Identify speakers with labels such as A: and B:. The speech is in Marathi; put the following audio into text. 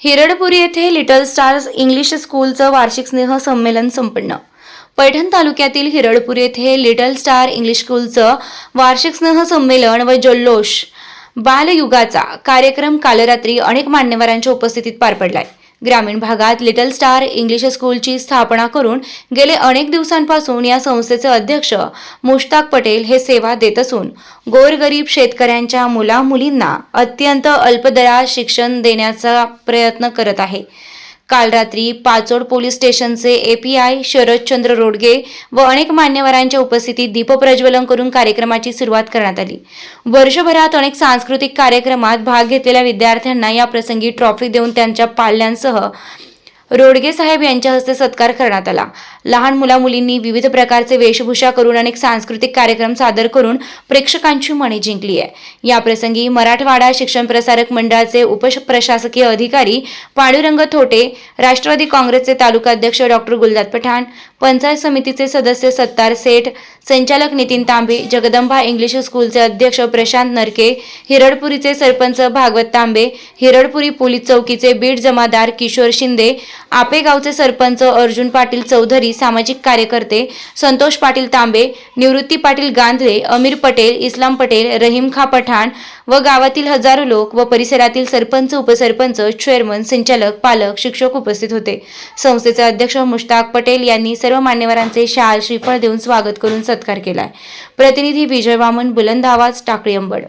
A: हिरडपुरी येथे लिटल स्टार्स इंग्लिश स्कूलचं वार्षिक स्नेह संमेलन संपन्न. पैठण तालुक्यातील हिरडपुरी येथे लिटल स्टार इंग्लिश स्कूलचं वार्षिक स्नेह संमेलन व जल्लोष बालयुगाचा कार्यक्रम काल रात्री अनेक मान्यवरांच्या उपस्थितीत पार पडलाय. ग्रामीण भागात लिटल स्टार इंग्लिश स्कूलची स्थापना करून गेले अनेक दिवसांपासून या संस्थेचे अध्यक्ष मुश्ताक पटेल हे सेवा देत असून गोरगरीब शेतकऱ्यांच्या मुलामुलींना अत्यंत अल्पदरात शिक्षण देण्याचा प्रयत्न करत आहे. काल रात्री पाचोड पोलीस स्टेशनचे एपीआय शरदचंद्र रोडगे व अनेक मान्यवरांच्या उपस्थितीत दीपप्रज्वलन करून कार्यक्रमाची सुरुवात करण्यात आली. वर्षभरात अनेक सांस्कृतिक कार्यक्रमात भाग घेतलेल्या विद्यार्थ्यांना या प्रसंगी ट्रॉफी देऊन त्यांच्या पाल्यांसह रोडगे साहेब यांच्या हस्ते सत्कार करण्यात आला. लहान मुला मुलींनी विविध प्रकारचे वेशभूषा करून अनेक सांस्कृतिक कार्यक्रम सादर करून प्रेक्षकांची मने जिंकली आहे. याप्रसंगी मराठवाडा शिक्षण प्रसारक मंडळाचे उपप्रशासकीय अधिकारी पांडुरंग थोटे राष्ट्रवादी काँग्रेसचे तालुका अध्यक्ष डॉक्टर गुलदाद पठाण पंचायत समितीचे सदस्य सत्तार सेठ संचालक नितीन तांबे जगदंबा इंग्लिश स्कूलचे अध्यक्ष प्रशांत नरके हिरडपुरीचे सरपंच भागवत तांबे हिरडपुरी पोलीस चौकीचे बीड जमादार किशोर शिंदे आपेगावचे सरपंच अर्जुन पाटील चौधरी सामाजिक कार्यकर्ते संतोष पाटील तांबे निवृत्ती पाटील गांधळे अमीर पटेल इस्लाम पटेल रहीम खा पठाण व गावातील हजारो लोक व परिसरातील सरपंच उपसरपंच चेअरमन संचालक पालक शिक्षक उपस्थित होते. संस्थेचे अध्यक्ष मुश्ताक पटेल यांनी सर्व मान्यवरांचे शाल श्रीफळ देऊन स्वागत करून सत्कार केलाय. प्रतिनिधी विजय वामन बुलंद आवाज टाकळी अंबड.